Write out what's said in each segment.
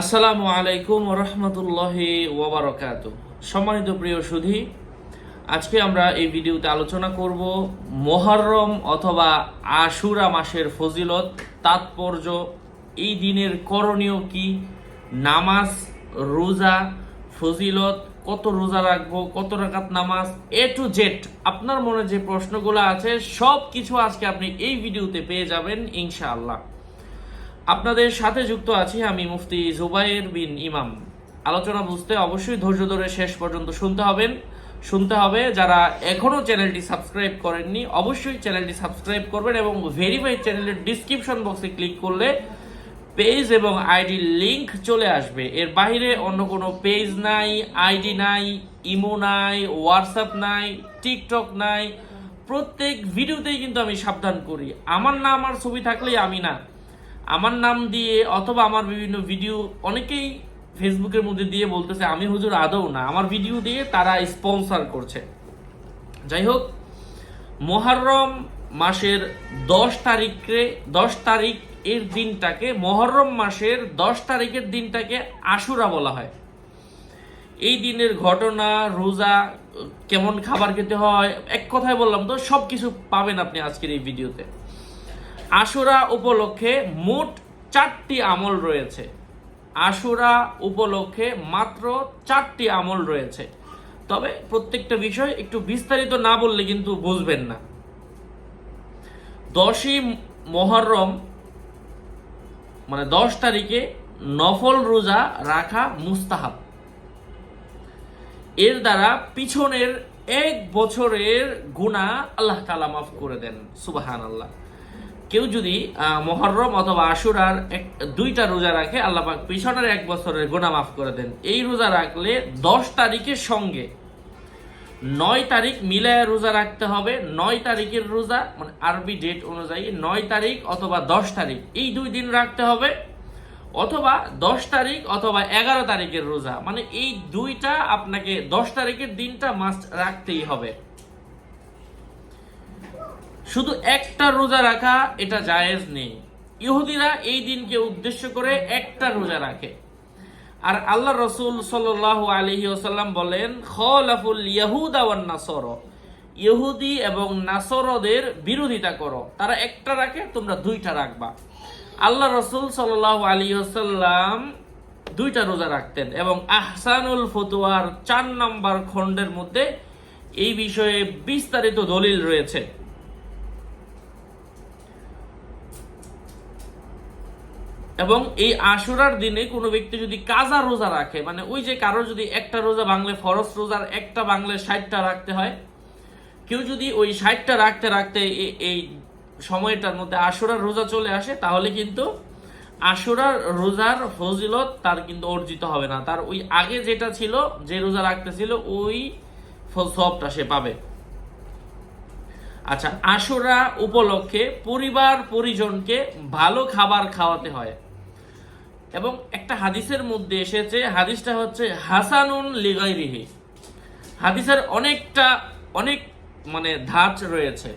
আসসালামু আলাইকুম রহমতুল্লাহি ওবরাকাত সম্মানিত প্রিয় সুধী, আজকে আমরা এই ভিডিওতে আলোচনা করব মোহররম অথবা আশুরা মাসের ফজিলত, তাৎপর্য, এই দিনের করণীয় কি, নামাজ, রোজা, ফজিলত, কত রোজা রাখব, কত রাকাত নামাজ, এ টু জেড আপনার মনে যে প্রশ্নগুলো আছে সব কিছু আজকে আপনি এই ভিডিওতে পেয়ে যাবেন ইনশাআল্লাহ। আপনাদের সাথে যুক্ত আছি আমি মুফতি জুবাইর বিন ইমাম। আলোচনা বুঝতে অবশ্যই ধৈর্য ধরে শেষ পর্যন্ত শুনতে হবেন। শুনতে হবে, যারা এখনও চ্যানেলটি সাবস্ক্রাইব করেননি, অবশ্যই চ্যানেলটি সাবস্ক্রাইব করবেন এবং ভেরিফাইড চ্যানেলের ডিসক্রিপশন বক্সে ক্লিক করলে পেজ এবং আইডি লিংক চলে আসবে। এর বাইরে অন্য কোনো পেজ নাই, আইডি নাই, ইমো নাই, হোয়াটসঅ্যাপ নাই, টিকটক নাই। প্রত্যেক ভিডিওতেই কিন্তু আমি সাবধান করি। আমার না, আমার ছবি থাকলেই আমি না। আমার নাম দিয়ে অথবা আমার বিভিন্ন ভিডিও অনেকেই ফেসবুকের মধ্যে দিয়ে বলতেছে, আমি হুজুর আদৌ না। আমার ভিডিও দিয়ে তারা স্পন্সর করছে। যাই হোক, মোহরম মাসের দশ তারিখে, দশ তারিখ এর দিনটাকে মহরম মাসের দশ তারিখের দিনটাকে আশুরা বলা হয়। এই দিনের ঘটনা, রোজা, কেমন খাবার খেতে হয়, এক কথায় বললাম তো সব কিছু পাবেন আপনি আজকের এই ভিডিওতে আশুরা উপলক্ষে মোট চারটি আমল রয়েছে। আশুরা উপলক্ষে মাত্র চারটি আমল রয়েছে। তবে প্রত্যেকটা বিষয় একটু বিস্তারিত না বললে কিন্তু বুঝবেন না। দশই মহরম মানে দশ তারিখে নফল রোজা রাখা মুস্তাহাব। এর দ্বারা পিছনের এক বছরের গুণা আল্লাহ তালা মাফ করে দেন সুবাহান আল্লাহ কেউ যদি মহরম অথবা আশুরার এক, দুইটা রোজা রাখে, আল্লাহ পাক পিছনের এক বছরের গোনা মাফ করে দেন। এই রোজা রাখলে দশ তারিখের সঙ্গে নয় তারিখ মিলায় রোজা রাখতে হবে, নয় তারিখের রোজা মানে আরবি ডেট অনুযায়ী নয় তারিখ অথবা দশ তারিখ, এই দুই দিন রাখতে হবে। অথবা দশ তারিখ অথবা এগারো তারিখের রোজা মানে এই দুইটা আপনাকে দশ তারিখের দিনটা মাস্ট রাখতেই হবে। শুধু একটা রোজা রাখা, এটা জায়েজ নেই। ইহুদিরা এই দিনকে উদ্দেশ্য করে একটা রোজা রাখে। আর আল্লাহ রসুল সাল আলহি ওসাল্লাম বলেন, খলাফুল ইয়াহুদা ওয়ান নাসর। ইহুদি এবং নাসরদের বিরোধিতা করো। তারা একটা রাখে, তোমরা দুইটা রাখবা। আল্লাহ রসুল সাল্লাহ আলী ওসাল্লাম দুইটা রোজা রাখতেন এবং আহসানুল ফতুয়ার চার নম্বর খণ্ডের মধ্যে এই বিষয়ে বিস্তারিত দলিল রয়েছে। এবং এই আশুরার দিনে কোনো ব্যক্তি যদি কাজা রোজা রাখে মানে ওই যে কারও যদি একটা রোজা বাংলে ফরস রোজার একটা বাংলে ষাটটা রাখতে হয়, কেউ যদি ওই ষাটটা রাখতে রাখতে এই সময়টার মধ্যে আশুরার রোজা চলে আসে, তাহলে কিন্তু আশুরার রোজার ফজিলত তার কিন্তু অর্জিত হবে না। তার ওই আগে যেটা ছিল, যে রোজা রাখতেছিল, ওই সবটা সে পাবে। আচ্ছা আশুরা উপলক্ষে পরিবার পরিজনকে ভালো খাবার খাওয়াতে হয়। এবং একটা হাদিসের মধ্যে এসেছে, হাদিসটা হচ্ছে, হাসানুন লিগাইরিহি। হাদিসের অনেকটা, অনেক মানে ধাঁচ রয়েছে।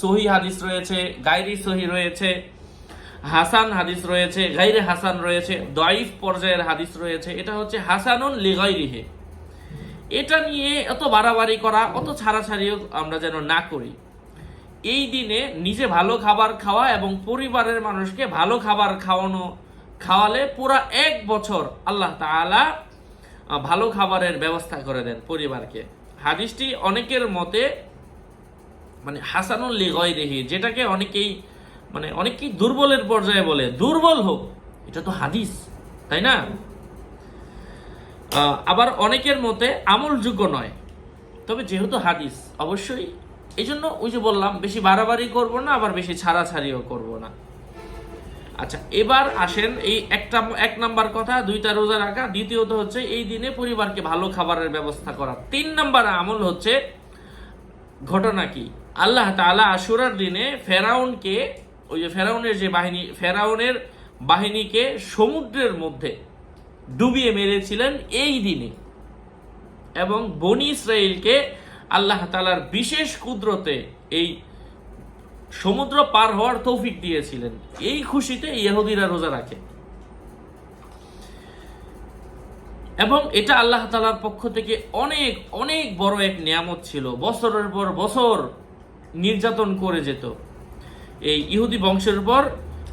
সহি হাদিস রয়েছে, গাইরি সহি রয়েছে, হাসান হাদিস রয়েছে, গাইরে হাসান রয়েছে দয়ফ পর্যায়ের হাদিস রয়েছে। এটা হচ্ছে হাসানুন লিগাইরিহি। এটা নিয়ে এত বাড়াবাড়ি করা, অত ছাড়াছাড়িও আমরা যেন না করি। এই দিনে নিজে ভালো খাবার খাওয়া এবং পরিবারের মানুষকে ভালো খাবার খাওয়ানো খাওয়ালে পুরা এক বছর আল্লাহ আহ, ভালো খাবারের ব্যবস্থা করে দেন পরিবারকে। হাদিসটি অনেকের মতে মানে হাসানুল লিগয়রিহি যেটাকে অনেকেই মানে অনেকেই দুর্বলের পর্যায়ে বলে। দুর্বল হোক এটা তো হাদিস তাই না? আবার অনেকের মতে আমলযোগ্য নয়। তবে যেহেতু হাদিস অবশ্যই এই জন্য ওই যে বললাম বেশি বাড়াবাড়ি করব না আবার বেশি ছাড়াছাড়িও করব না। আচ্ছা এবার আসেন এই একটা, এক নাম্বার কথা, দুইটা রোজা রাখা। দ্বিতীয়ত হচ্ছে এই দিনে পরিবারকে ভালো খাবারের ব্যবস্থা করা। তিন নাম্বার আমল হচ্ছে ঘটনা কি? আল্লাহ তাআলা আশুরার দিনে ফেরাউনকে, ওই যে ফেরাউনের যে বাহিনী, ফেরাউনের বাহিনীকে সমুদ্রের মধ্যে ডুবিয়ে মেরেছিলেন এই দিনে। এবং বনি ইসরায়েলকে আল্লাহ তালার বিশেষ কুদরতে এই সমুদ্র পার হওয়ার তৌফিক দিয়েছিলেন। এই খুশিতে ইহুদিরা রোজা রাখে। এবং এটা আল্লাহ তালার পক্ষ থেকে অনেক অনেক বড় এক নিয়ামত ছিল। বছরের পর বছর নির্যাতন করে যেত। এই ইহুদি বংশের উপর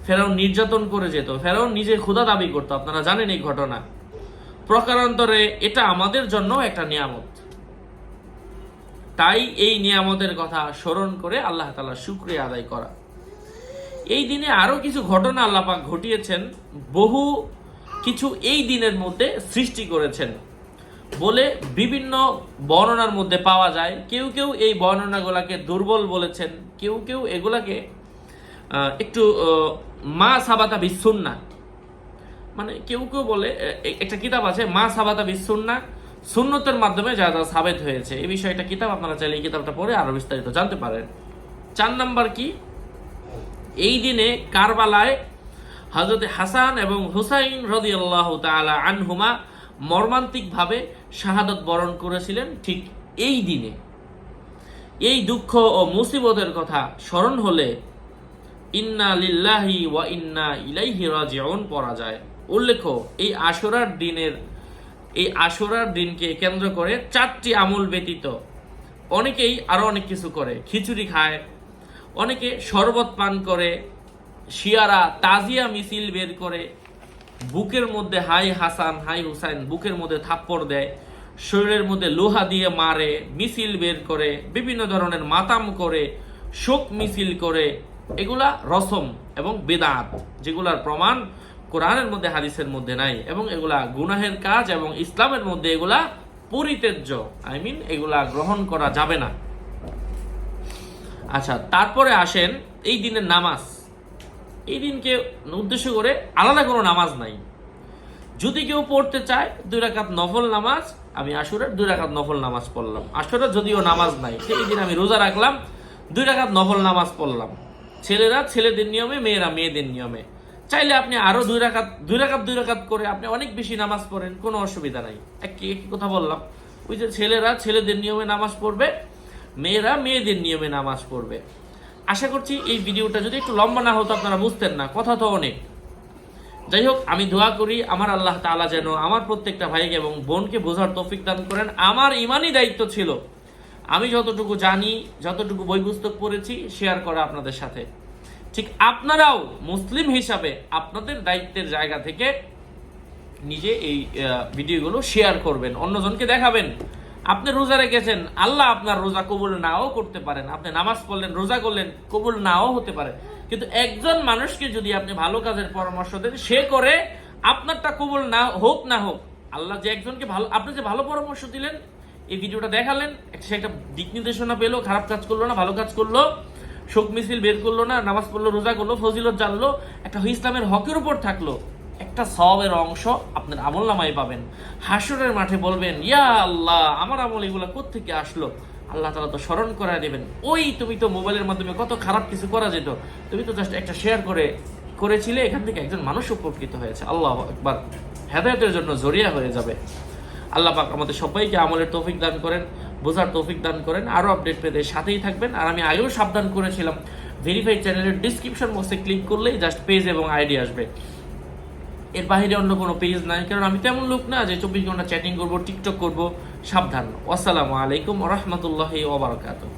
ফেরাউন নির্যাতন করে যেত। ফেরাউন নিজে ক্ষুধা দাবি করতো। আপনারা জানেন এই ঘটনা। প্রকারান্তরে এটা আমাদের জন্য একটা নিয়ামত। তাই এই নিয়ামতের কথা স্মরণ করে আল্লাহ তালা শুক্রিয়া আদায় করা। এই দিনে আরও কিছু ঘটনা আল্লাপাক ঘটিয়েছেন, বহু কিছু এই দিনের মধ্যে সৃষ্টি করেছেন বলে বিভিন্ন বর্ণনার মধ্যে পাওয়া যায়। কেউ কেউ এই বর্ণনাগুলাকে দুর্বল বলেছেন, কেউ কেউ এগুলাকে একটু মা সাবাতা বিসুন্না মানে কেউ কেউ বলে একটা কিতাব আছে, মা সাবাতা বিসুন্না সুন্নতের মাধ্যমে যা সাবেত হয়েছে। এই বিষয়টা কিতাব, আপনারা চাইলে এই কিতাবটা পড়ে আরও বিস্তারিত জানতে পারেন। চার নাম্বার কি? এই দিনে কারবালায় হজরত হাসান এবং হুসাইন রদি আল্লাহ তালা আনহুমা মর্মান্তিকভাবে শাহাদত বরণ করেছিলেন ঠিক এই দিনে। এই দুঃখ ও মুসিবতের কথা স্মরণ হলে ইন্না লিল্লাহি ওয়া ইন্না ইলাইহি রাজিউন পড়া যায়। উল্লেখ্য, এই আশুরার দিনের এই আশুরার দিনকে কেন্দ্র করে চারটি আমল ব্যতীত। অনেকেই আরও অনেক কিছু করে। খিচুড়ি খায়, অনেকে শরবত পান করে, শিয়ারা তাজিয়া মিছিল বের করে, বুকের মধ্যে হাই হাসান, হাই হুসাইন বুকের মধ্যে থাপ্পড় দেয়, শরীরের মধ্যে লোহা দিয়ে মারে, মিছিল বের করে, বিভিন্ন ধরনের মাতাম করে, শোক মিছিল করে, এগুলা রসম এবং বেদাত, যেগুলার প্রমাণ কোরআনের মধ্যে, হাদিসের মধ্যে নাই। এবং এগুলা গুনাহের কাজ এবং ইসলামের মধ্যে এগুলা পরিত্যাজ্য। আই মিন এগুলা গ্রহণ করা যাবে না। আচ্ছা তারপরে আসেন এই দিনের নামাজ। এই দিনকে উদ্দেশ্য করে আলাদা কোনো নামাজ নাই। যদি কেউ পড়তে চায়, দুই রাকাত নফল নামাজ, আমি আসুরের দুই রাকাত নফল নামাজ পড়লাম। আসুরের যদিও নামাজ নাই, সেই দিন আমি রোজা রাখলাম, দুই রাকাত নফল নামাজ পড়লাম। ছেলেরা ছেলেদের নিয়মে, মেয়েরা মেয়েদের নিয়মে। চাইলে আপনি আরও দুই রাকাত দুই রাকাত দুই রাকাত করে আপনি অনেক বেশি নামাজ পড়েন, কোনো অসুবিধা নাই। একই একই কথা বললাম। ওই যে ছেলেরা, ছেলেদের নিয়মে নামাজ পড়বে, মেয়েরা মেয়েদের নিয়মে নামাজ পড়বে। আশা করছি এই ভিডিওটা যদি একটু লম্বা না হতো, আপনারা বুঝতেন না, কথা তো অনেক। যাই হোক, আমি দোয়া করি, আমার আল্লাহ তাআলা যেন আমার প্রত্যেকটা ভাইকে এবং বোনকে বোঝার তৌফিক দান করেন। আমার ইমানই দায়িত্ব ছিল। আমি যতটুকু জানি, যতটুকু বই পুস্তক পড়েছি শেয়ার করা আপনাদের সাথে। ঠিক আপনারাও মুসলিম হিসাবে আপনাদের দায়িত্বের জায়গা থেকে নিজে এই ভিডিওগুলো শেয়ার করবেন। অন্যজনকে দেখাবেন। আপনি রোজা রেখেছেন, আল্লাহ আপনার রোজা কবুল নাও করতে পারেন। আপনি নামাজ পড়লেন, রোজা করলেন, কবুল নাও হতে পারে। কিন্তু একজন মানুষকে যদি আপনি ভালো কাজের পরামর্শ দেন, সে করে আপনারটা কবুল না, হোক না হোক, আল্লাহ যে একজনকে ভালো, আপনি যে ভালো পরামর্শ দিলেন, এই ভিডিওটা দেখালেন, সে একটা দিক নির্দেশনা পেল, খারাপ কাজ করল না, ভালো কাজ করল শোক মিছিল বের করল না, নামাজ পড়ল, রোজা করল, ফজিলত জানলো, একটা ইসলামের হকের উপর থাকল। একটা সবের অংশ আপনার আমল নামাই পাবেন। হাসরের মাঠে বলবেন, ইয়া আল্লাহ, আমার আমল এগুলো কোত্থেকে আসলো? আল্লাহ তালা তো স্মরণ করায় দেবেন। ওই তুমি তো মোবাইলের মাধ্যমে কত খারাপ কিছু করা যেত। তুমি তো জাস্ট একটা শেয়ার করে, করেছিলে, এখান থেকে একজন মানুষ উপকৃত হয়েছে। আল্লাহ একবার হেদায়তের জন্য জরিয়া হয়ে যাবে। আল্লাহ পাক আমাদের সবাইকে আমলের তৌফিক দান করেন। বোঝার তৌফিক দান করেন আরও আপডেট পেতে সাথেই থাকবেন। আর আমি আগেও সাবধান করেছিলাম ভেরিফাইড চ্যানেলের ডিসক্রিপশন বক্সে ক্লিক করলেই জাস্ট পেজ এবং আইডি আসবে। এর বাইরে অন্য কোনো পেজ নাই, কারণ আমি তেমন লোক না যে চব্বিশ ঘণ্টা চ্যাটিং করব টিকটক করব, সাবধান। আসসালামু আলাইকুম রহমতুল্লাহ ওবরাকাতুহ